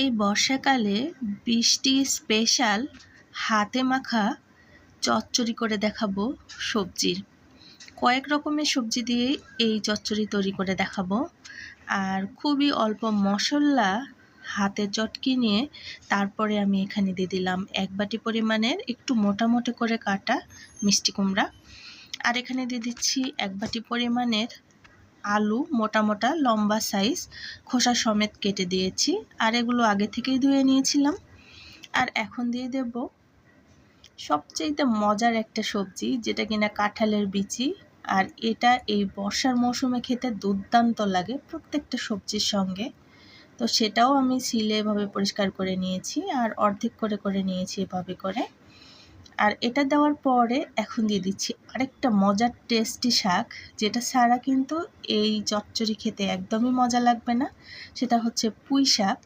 এই বর্ষাকালে বৃষ্টি স্পেশাল হাতে মাখা চচ্চড়ি করে দেখাবো সবজির। কয়েক রকমের সবজি দিয়ে এই চচ্চড়ি তৈরি করে দেখাবো। আর খুবই অল্প মশলা হাতে চটকি নিয়ে তারপরে আমি এখানে দিয়ে দিলাম এক বাটি পরিমাণের একটু মোটামোটা করে কাটা মিষ্টি কুমড়া। আর এখানে দিয়ে দিচ্ছি এক বাটি পরিমাণের আলু মোটা মোটা, লম্বা সাইজ খোসা সমেত কেটে দিয়েছি আর এগুলো আগে থেকেই ধুয়ে নিয়েছিলাম। আর এখন দিয়ে দেব সবচেয়ে মজার একটা সবজি, যেটা কিনা কাঁঠালের বিচি। আর এটা এই বর্ষার মৌসুমে খেতে দুর্দান্ত লাগে প্রত্যেকটা সবজির সঙ্গে। তো সেটাও আমি সিলে এভাবে পরিষ্কার করে নিয়েছি আর অর্ধেক করে করে নিয়েছি এভাবে করে। আর এটা দেওয়ার পরে এখন দিয়ে দিচ্ছি আরেকটা মজার টেস্টি শাক, যেটা ছাড়া কিন্তু এই চচ্চড়ি খেতে একদমই মজা লাগবে না। সেটা হচ্ছে পুঁই শাক।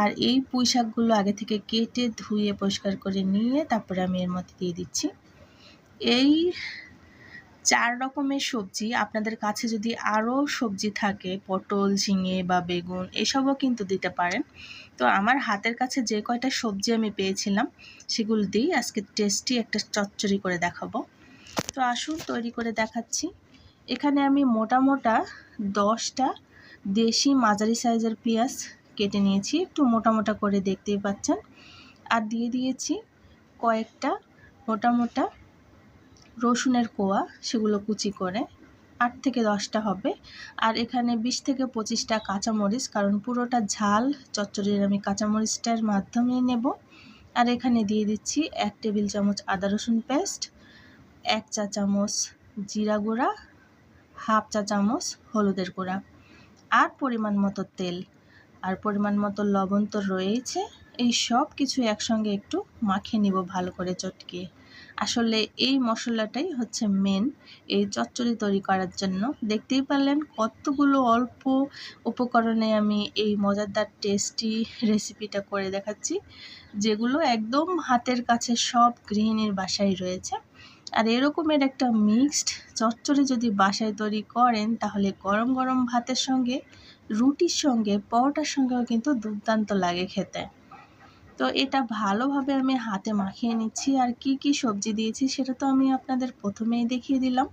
আর এই পুঁই শাকগুলো আগে থেকে কেটে ধুয়ে পরিষ্কার করে নিয়ে তারপরে আমি এর মধ্যে দিয়ে দিচ্ছি। এই চার রকমের সবজি। আপনাদের কাছে যদি আরও সবজি থাকে, পটল, ঝিঙে বা বেগুন, এসবও কিন্তু দিতে পারেন। তো আমার হাতের কাছে যে কয়টা সবজি আমি পেয়েছিলাম, সেগুলো দিয়েই আজকে টেস্টি একটা চচ্চড়ি করে দেখাবো। তো আসুন, তৈরি করে দেখাচ্ছি। এখানে আমি মোটা মোটা দশটা দেশি মাঝারি সাইজের পেঁয়াজ কেটে নিয়েছি। একটু মোটা মোটা করে দেখতেই পাচ্ছেন। আর দিয়ে দিয়েছি কয়েকটা মোটা মোটা রসুনের কোয়া, সেগুলো কুচি করে আট থেকে দশটা হবে। আর এখানে বিশ থেকে পঁচিশটা কাঁচামরিচ, কারণ পুরোটা ঝাল, চচ্চড়ির আমি কাঁচামরিচটার মাধ্যমেই নেব। আর এখানে দিয়ে দিচ্ছি এক টেবিল চামচ আদা রসুন পেস্ট, এক চা চামচ জিরা গুঁড়া, হাফ চা চামচ হলুদের গুঁড়া। আর পরিমাণ মতো তেল। আর পরিমাণ মতো লবণ তো রয়েছে এই সব কিছু একসঙ্গে একটু মাখিয়ে নিব ভালো করে চটকিয়ে। আসলে এই মশলাটাই হচ্ছে মেন এই চচ্চড়ি তৈরি করার জন্য। দেখতেই পারলেন কতগুলো অল্প উপকরণে আমি এই মজাদার টেস্টি রেসিপিটা করে দেখাচ্ছি, যেগুলো একদম হাতের কাছে সব গৃহিণীর বাসায় রয়েছে। আর এরকমের একটা মিক্সড চচ্চড়ি যদি বাসায় তৈরি করেন, তাহলে গরম গরম ভাতের সঙ্গে, রুটির সঙ্গে, পরোটার সঙ্গেও কিন্তু দুর্দান্ত লাগে খেতে। তো এটা ভালোভাবে আমি হাতে মাখিয়ে নিচ্ছি। আর কি কি সবজি দিয়েছি সেটা তো আমি আপনাদের প্রথমেই দেখিয়ে দিলাম।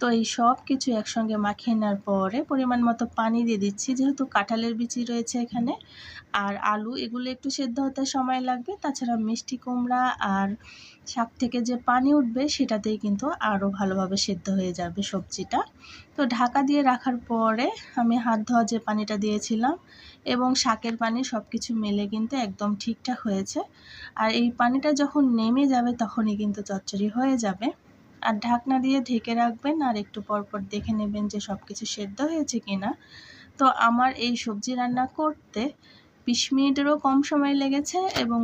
তো এই সব কিছু একসঙ্গে মাখিয়ে নেওয়ার পরে পরিমাণ মতো পানি দিয়ে দিচ্ছি, যেহেতু কাঁঠালের বিচি রয়েছে এখানে। আর আলু, এগুলো একটু সেদ্ধ হতে সময় লাগবে। তাছাড়া মিষ্টি কুমড়া আর শাক থেকে যে পানি উঠবে, সেটাতেই কিন্তু আরও ভালোভাবে সেদ্ধ হয়ে যাবে সবজিটা। তো ঢাকা দিয়ে রাখার পরে আমি হাত ধোয়া যে পানিটা দিয়েছিলাম এবং শাকের পানি সব কিছু মেলে কিন্তু একদম ঠিকঠাক হয়েছে। আর এই পানিটা যখন নেমে যাবে, তখনই কিন্তু চচ্চড়ি হয়ে যাবে। আর ঢাকনা দিয়ে ঢেকে রাখবেন আর একটু পরপর দেখে নেবেন যে সব কিছু সেদ্ধ হয়েছে কিনা। তো আমার এই সবজি রান্না করতে বিশ মিনিটেরও কম সময় লেগেছে এবং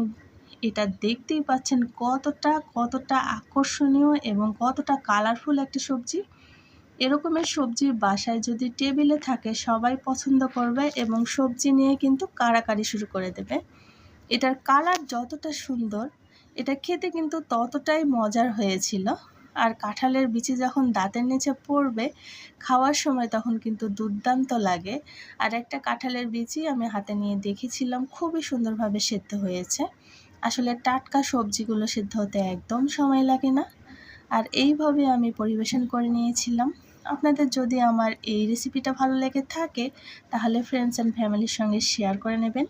এটা দেখতেই পাচ্ছেন কতটা কতটা আকর্ষণীয় এবং কতটা কালারফুল একটা সবজি। এরকমের সবজি বাসায় যদি টেবিলে থাকে, সবাই পছন্দ করবে এবং সবজি নিয়ে কিন্তু কাড়াকাড়ি শুরু করে দেবে। এটার কালার যতটা সুন্দর, এটা খেতে কিন্তু ততটাই মজার হয়েছিল। আর কাঁঠালের বিচি যখন দাঁতের নিচে পড়বে, খাওয়ার সময় তখন কিন্তু দুর্দান্ত লাগে। আর একটা কাঁঠালের বিচি আমি হাতে নিয়ে দেখেছিলাম, খুবই সুন্দরভাবে সেদ্ধ হয়েছে। আসলে টাটকা সবজিগুলো সেদ্ধ হতে একদম সময় লাগে না। আর এইভাবে আমি পরিবেশন করে নিয়েছিলাম। আপনাদের যদি আমার এই রেসিপিটা ভালো লেগে থাকে, তাহলে ফ্রেন্ডস অ্যান্ড ফ্যামিলির সঙ্গে শেয়ার করে নেবেন।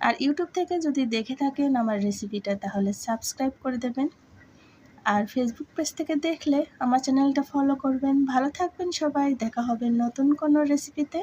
আর ইউটিউব থেকে যদি দেখে থাকেন আমার রেসিপিটা তাহলে সাবস্ক্রাইব করে দেবেন। আর ফেসবুক পেজ থেকে দেখলে আমার চ্যানেলটা ফলো করবেন। ভালো থাকবেন সবাই, দেখা হবে নতুন কোনো রেসিপিতে